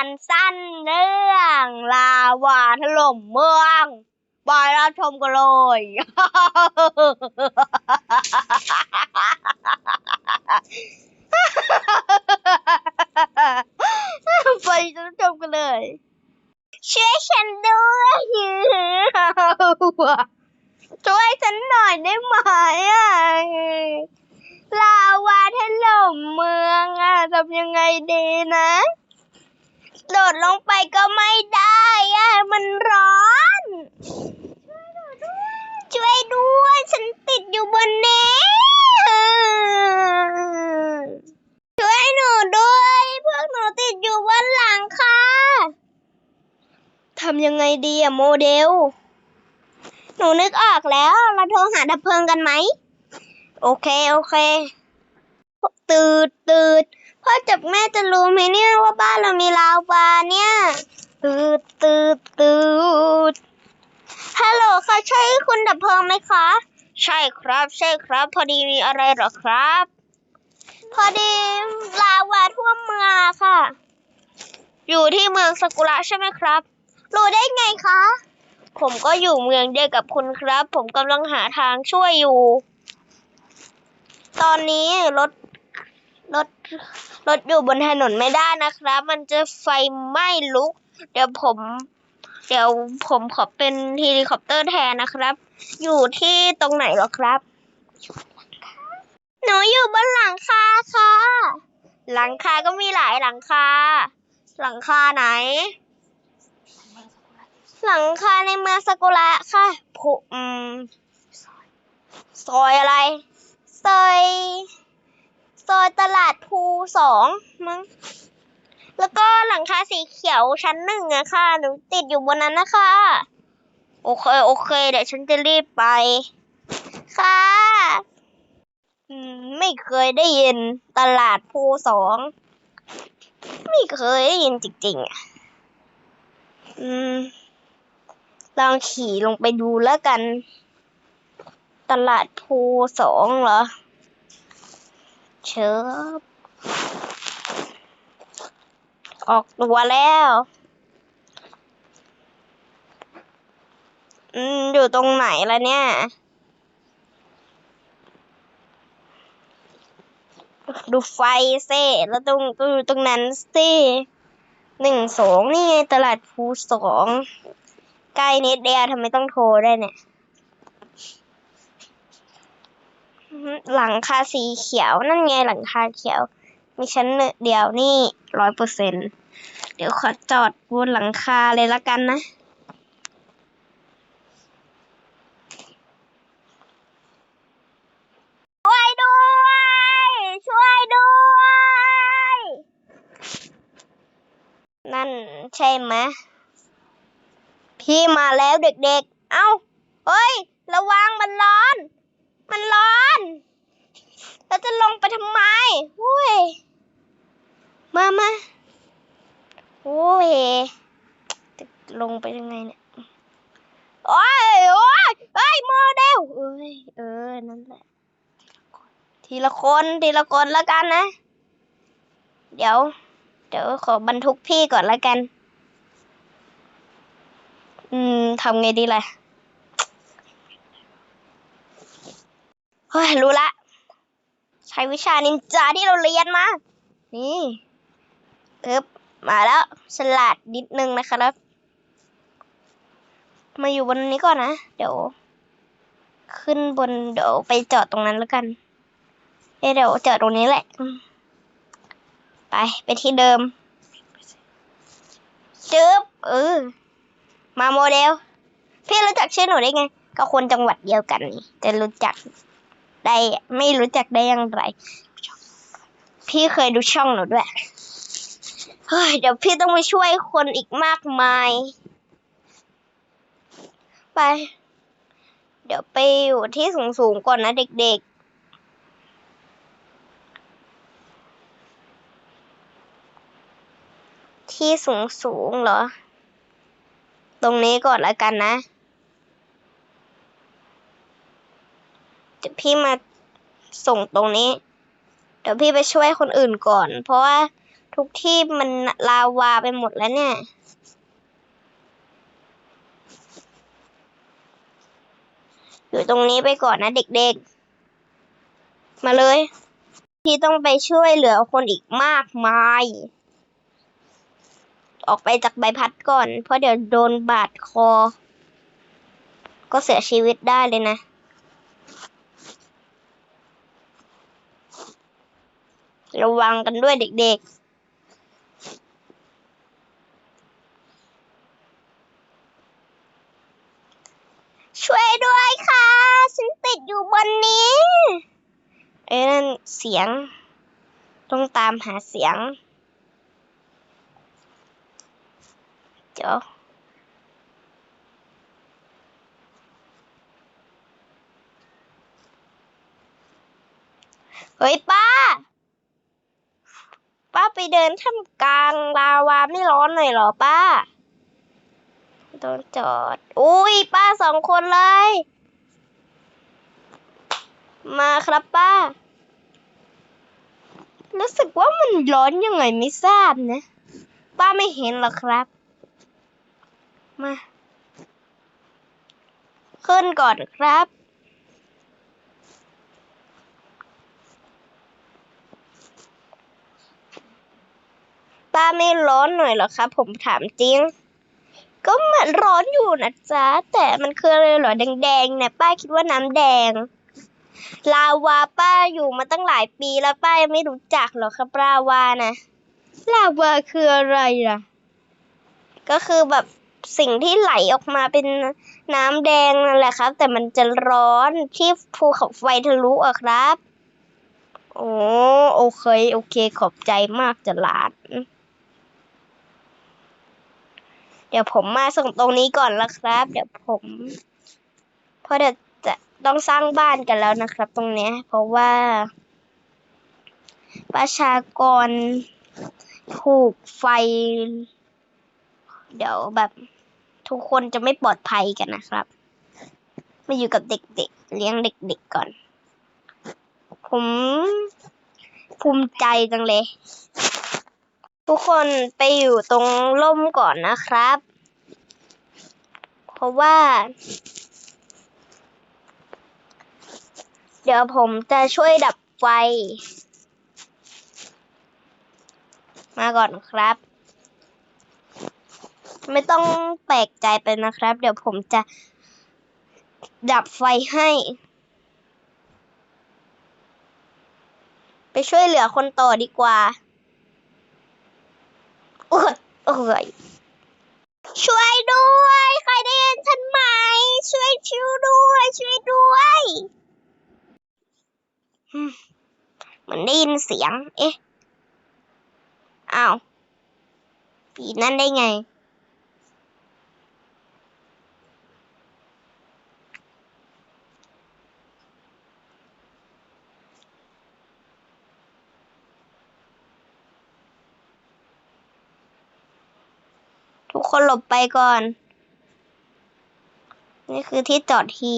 วันสั้นเรื่องลาวาถล่มเมืองบอยรับชมกันเลยไปรับชมกันเลย ช่วยฉันด้วยช่วยฉันหน่อยได้ไหมอะลาวาถล่มเมืองอะทำยังไงดีนะ ดดลงไปก็ไม่ได้อะมันร้อน ช่วยด้วย ฉันติดอยู่บนนี้ช่วยหนูด้วย พวกหนูติดอยู่บนหลังค่ะ ทำยังไงดีอะโมเดล หนูนึกออกแล้ว เราโทรหาดับเพลิงกันไหม โอเค โอเค ตืดตืด พ่อจับแม่จะรู้ไหมเนี่ยว่าบ้านเรามีลาวาเนี่ยตืดตืดตืดฮัลโหลค่ะใช่คุณดับเพลิงไหมคะ ใช่ครับ ใช่ครับ พอดีมีอะไรหรอครับ พอดีลาวาท่วมเมืองค่ะ อยู่ที่เมืองสกุระใช่ไหมครับ รู้ได้ไงคะ ผมก็อยู่เมืองเดียวกับคุณครับ ผมกำลังหาทางช่วยอยู่ ตอนนี้รถ รถรถอยู่บนถนนไม่ได้นะครับ มันจะไฟไหม้ลุก เดี๋ยวผม เดี๋ยวผมขอเป็นเฮลิคอปเตอร์แทนนะครับ อยู่ที่ตรงไหนหรอครับ หนูอยู่บนหลังคาค่ะ หลังคาก็มีหลายหลังคา หลังคาไหน หลังคาในเมืองสกุระค่ะผมซอยอะไร ซอย ซอยตลาดภูสองมั้ง แล้วก็หลังคาสีเขียวชั้นหนึ่งอะค่ะ หนูติดอยู่บนนั้นนะคะ โอเค โอเค เดี๋ยวฉันจะรีบไป ค่ะอืมไม่เคยได้ยินตลาดภูสอง ไม่เคยได้ยินจริงๆอะอืม ลองขี่ลงไปดูแล้วกัน ตลาดภูสองเหรอ เชิบออกตัวแล้ว อืม อยู่ตรงไหนล่ะเนี่ย ดูไฟเซ่แล้วตรงตรงตรงนั้นสิหนึ่งสองนี่ตลาดภูสอง ใกล้นิดเดียวทำไมต้องโทรได้เนี่ย หลังคาสีเขียวนั่นไงหลังคาเขียว มีชั้นเดียวนี่ร้อยเปอร์เซ็นเดี๋ยวขอจอดบนหลังคาเลยละกันนะช่วยด้วย ช่วยด้วย นั่นใช่ไหมพี่มาแล้วเด็กๆ เอ้า เฮ้ย ระวังมันร้อน มันร้อน เราจะลงไปทำไมอุ้ย มามาโอ้ยจะลงไปยังไงเนี่ยโอ้ยโอ้ยเอ้ยโมเดลเอ้ยเออ นั่นแหละ ทีละคน ทีละคนแล้วกันนะ เดี๋ยว เดี๋ยวขอบรรทุกพี่ก่อนแล้วกัน อืมทำไงดีล่ะ เฮ้ย รู้ละ ใช้วิชานินจาที่เราเรียนมา นี่อึบมาแล้วฉลาดนิดนึงนะครับ มาอยู่บนนี้ก่อนนะ เดี๋ยว ขึ้นบน เดี๋ยวไปจอดตรงนั้นแล้วกันเเดี๋ยวจอดตรงนี้แหละ ไป ไปที่เดิมจึ๊บเออ มาโมเดล พี่รู้จักชื่อหนูได้ไง ก็คนจังหวัดเดียวกันนี่จะรู้จัก ได้ไม่รู้จักได้อย่างไร พี่เคยดูช่องหนูด้วยเฮ้ยเดี๋ยวพี่ต้องไปช่วยคนอีกมากมาย ไป เดี๋ยวไปอยู่ที่สูงๆก่อนนะเด็กๆ ที่สูงๆเหรอ ตรงนี้ก่อนแล้วกันนะ เดี๋ยว พี่มาส่งตรงนี้ เดี๋ยวพี่ไปช่วยคนอื่นก่อน เพราะว่าทุกที่มันลาวาไปหมดแล้วเนี่ยอยู่ตรงนี้ไปก่อนนะเด็กๆ มาเลย พี่ต้องไปช่วยเหลือคนอีกมากมาย ออกไปจากใบพัดก่อน เพราะเดี๋ยวโดนบาดคอ ก็เสียชีวิตได้เลยนะ ระวังกันด้วยเด็กๆช่วยด้วยค่ะฉันติดอยู่บนนี้เอ้นั่นเสียง ต้องตามหาเสียง เดี๋ยวเฮ้ยป้า ป้าไปเดินท่ามกลางลาวาไม่ร้อนหน่อยหรอป้าโดนจอด อุ้ยป้าสองคนเลย มาครับป้า รู้สึกว่ามันร้อนยังไงไม่ทราบนะ ป้าไม่เห็นหรอกครับ มา ขึ้นก่อนครับ ไม่ร้อนหน่อยเหรอครับผมถามจริง ก็มันร้อนอยู่นะจ๊ะ แต่มันคืออะไรเหรอแดงๆเนี่ยป้าคิดว่าน้ำแดง ลาวาป้าอยู่มาตั้งหลายปีแล้วป้ายังไม่รู้จักหรอกครับลาวานะลาวาคืออะไรล่ะ ก็คือแบบสิ่งที่ไหลออกมาเป็นน้ำแดงนั่นแหละครับ แต่มันจะร้อนที่ภูเขาไฟทะลุอะครับโอ้โอเค โอเค ขอบใจมากจะหลาน เดี๋ยวผมมาส่งตรงนี้ก่อนละครับ เดี๋ยวผม เพราะเดี๋ยวจะต้องสร้างบ้านกันแล้วนะครับ ตรงเนี้ยเพราะว่า ประชากรถูกไฟ เดี๋ยวแบบทุกคนจะไม่ปลอดภัยกันนะครับ มาอยู่กับเด็กๆ เลี้ยงเด็กๆก่อน ผมภูมิใจจังเลย ทุกคนไปอยู่ตรงร่มก่อนนะครับ เพราะว่า เดี๋ยวผมจะช่วยดับไฟ มาก่อนครับ ไม่ต้องแปลกใจไปนะครับ เดี๋ยวผมจะดับไฟให้ ไปช่วยเหลือคนต่อดีกว่า โอ้ยโอ้ยช่วยด้วย ใครได้ยินฉันไหม ช่วยช่วยด้วย ช่วยด้วยมเหมือนได้ยินเสียง เอ๊ะ อ้าว ปีนั่นได้ไง คนหลบไปก่อน นี่คือที่จอดฮี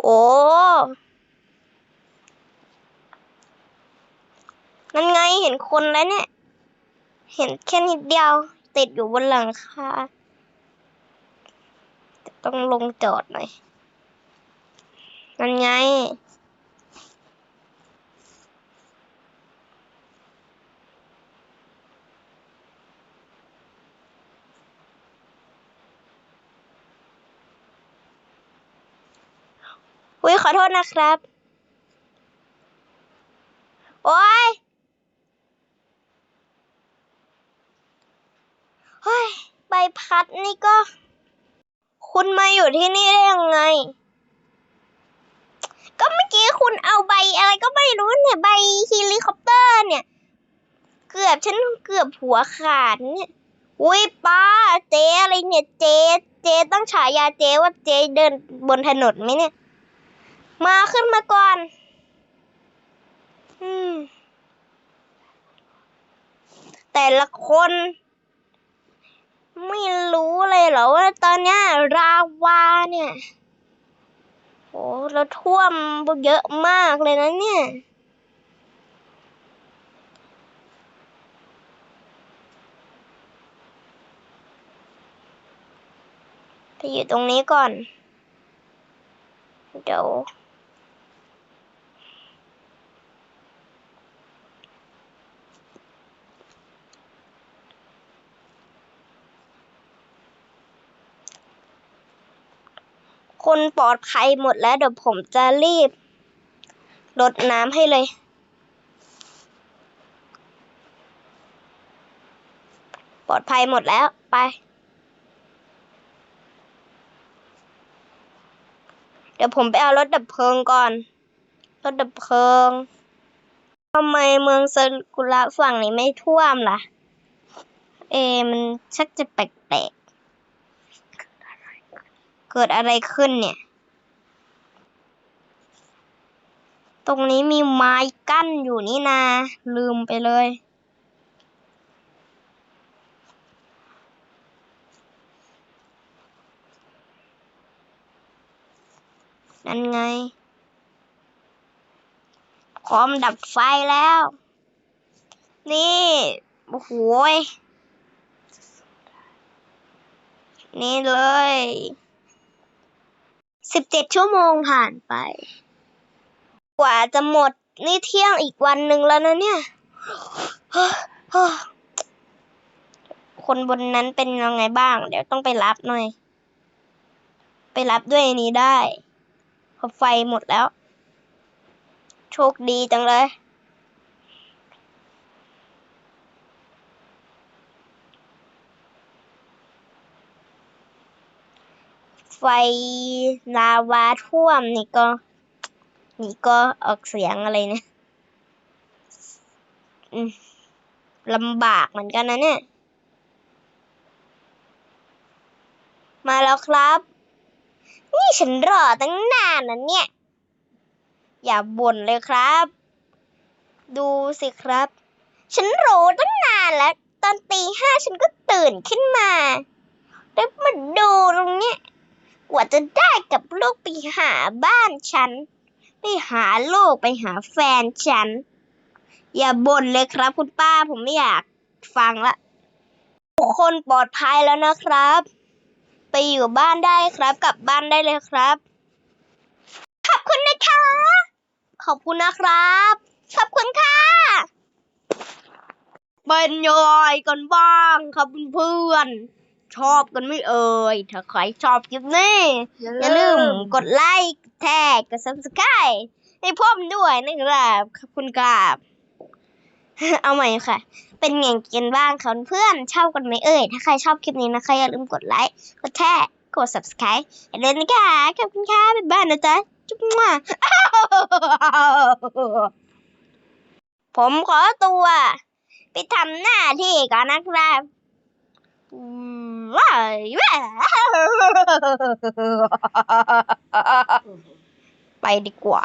โอ้นั่นไงเห็นคนแล้วเนี่ย เห็นแค่นิดเดียว ติดอยู่บนหลังคาแต่ต้องลงจอดหน่อย นั่นไง อุ้ยขอโทษนะครับ โอ้ยเฮ้ยใบ พัดนี่ก็ คุณมาอยู่ที่นี่ได้ยังไง ก็เมื่อกี้คุณเอาใบอะไรก็ไม่รู้เนี่ยใบเฮลิคอปเตอร์เนี่ย เกือบฉันเกือบหัวขาดเนี่ยอุ้ยป้าเจ๊อะไรเนี่ยเจ๊เจ๊ต้องฉายาเจ๊ว่าเจ๊เดินบนถนนไหมเนี่ย มาขึ้นมาก่อน อืมแต่ละคน ไม่รู้เลยเหรอว่าตอนนี้ราวาเนี่ยโอ้แล้วท่วมเยอะมากเลยนะเนี่ยไปอยู่ตรงนี้ก่อน เดี๋ยว คนปลอดภัยหมดแล้วเดี๋ยวผมจะรีบรดน้ำให้เลย ปลอดภัยหมดแล้วไป เดี๋ยวผมไปเอารถดับเพลิงก่อน รถดับเพลิงทำไมเมืองเซากุระฝั่งนี้ไม่ท่วมล่ะ เอ มันชักจะแปลกๆ เกิดอะไรขึ้นเนี่ย ตรงนี้มีไม้กั้นอยู่นี่นา ลืมไปเลย นั่นไงพร้อมดับไฟแล้ว นี่ โอ้โหนี่เลย สิบเจ็ดชั่วโมงผ่านไป กว่าจะหมดนี่เที่ยงอีกวันหนึ่งแล้วนะเนี่ย คนบนนั้นเป็นยังไงบ้าง เดี๋ยวต้องไปรับหน่อย ไปรับด้วยอันนี้ได้พอไฟหมดแล้ว โชคดีจังเลย ไฟลาวาท่วมนี่ก็ นี่ก็ออกเสียงอะไรเนี่ยลำบากเหมือนกันนะเนี่ย มาแล้วครับ นี่ฉันรอตั้งนานนะเนี่ย อย่าบ่นเลยครับ ดูสิครับ ฉันรอตั้งนานแล้ว ตอนตีห้าฉันก็ตื่นขึ้นมา แล้วมาดูตรงเนี้ย กว่าจะได้กับลูกไปหาบ้านฉัน ไปหาลูกไปหาแฟนฉัน อย่าบ่นเลยครับคุณป้าผมไม่อยากฟังละทุกคนปลอดภัยแล้วนะครับ ไปอยู่บ้านได้ครับ กลับบ้านได้เลยครับ ขอบคุณนะคะ ขอบคุณนะครับ ขอบคุณค่ะ เป็นยังไงกันบ้างครับเพื่อนๆ ชอบกันไหม่เอ่ย ถ้าใครชอบคลิปนี้อย่าลืมกดไลค์แท็กกด subscribe ให้ผมด้วยนะครับขอบคุณครับเอาใหม่ค่ะ เป็นไงกันบ้างคะเพื่อนชอบกันไหมเอ่ย ถ้าใครชอบคลิปนี้นะคะอย่าลืมกดไลค์กดแท็กกด subscribe อย่าลืมนะคะขอบคุณค่ะบ๊ายบายนะจ๊ะจุ๊บมั่วผมขอตัว ไปทำหน้าที่ก่อนนะครับว้ายว้าย ไปดีกว่า